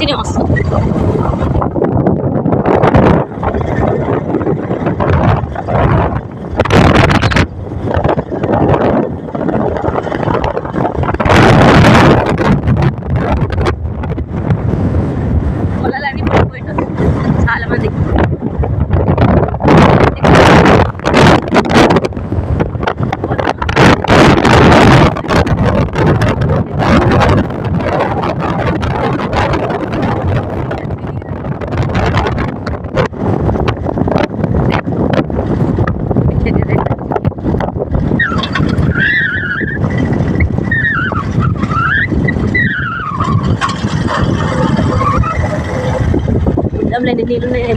దగ్గరికి వచ్చి నేను వస్తాను చాలా మంది ఉండంలేండి నీళ్ళున్నాయి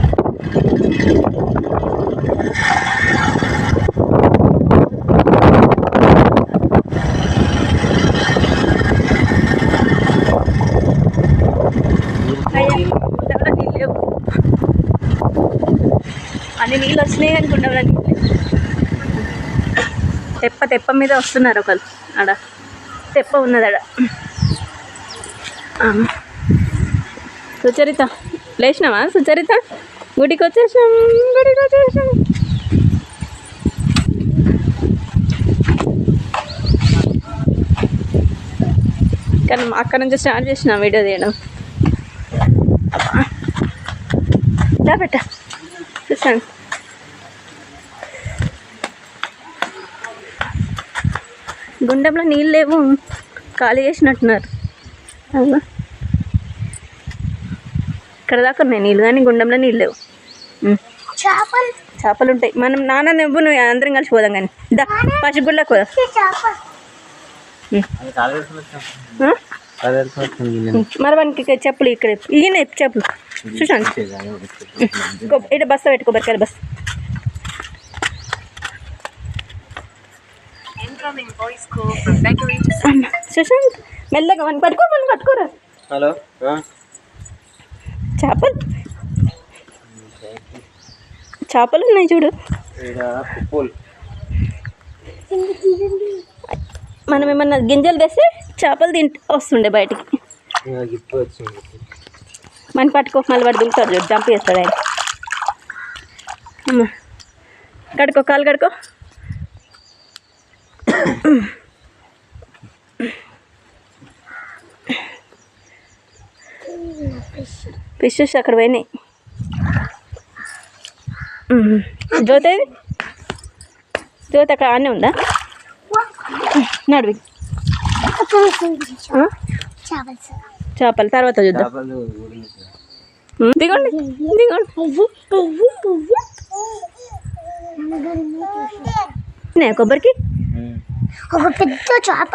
నీళ్ళు అన్ని నీళ్ళు వచ్చినాయి అనుకుంటారా తెప్ప తెప్ప మీద వస్తున్నారు ఒకరు ఆడ తెప్ప ఉన్నది ఆడ. సుచరిత లేచినావా సుచరిత? గుడికి వచ్చేసాం గుడికి వచ్చేసాం కానీ అక్కడ నుంచి స్టార్ట్ చేసిన వీడియో తీయడం. ఇలా పెట్ట. చూసాను. గుండెంలో నీళ్ళు లేవు ఖాళీ చేసినట్టున్నారు. అవునా? ఇక్కడ దాకా ఉన్నాయి. నీళ్ళు కానీ గుండంలో నీళ్ళు లేవు. చేపలు? చేపలు ఉంటాయి. మనం నాన్న నువ్వు నువ్వు అందరం కలిసి పోదాం కానీ. దా పసిగుళ్ళకి పోదాం? మరి వానికి ఇక్కడ చెప్పులు ఇక్కడ ఈయన చెప్పులు చూసాను ఇక్కడ బస్సు పెట్టు కొబ్బరికాయల బస్సు. సుశాంత్ మెల్లగా వన్ పట్టుకో వన్ పట్టుకోరా. హలో చేపలు? చేపలు ఉన్నాయి చూడు. మనం ఏమన్నా గింజలు తెస్తే చేపలు తింట వస్తుండే బయటికి. మన పట్టుకో మళ్ళీ వాడు దిగుతాడు చూడు జంప్ చేస్తాడు ఆయన. కడుకో కాలు కడుకో ఫిషెస్ అక్కడ పోయినాయి. జ్యోతి? ఏది? జ్యోతి అక్కడ ఆనే ఉందా? నడివి. చేపలు. తర్వాత చూద్దాం. దిగండి దిగండి. కొబ్బరికి? ఒక పెద్ద చేప.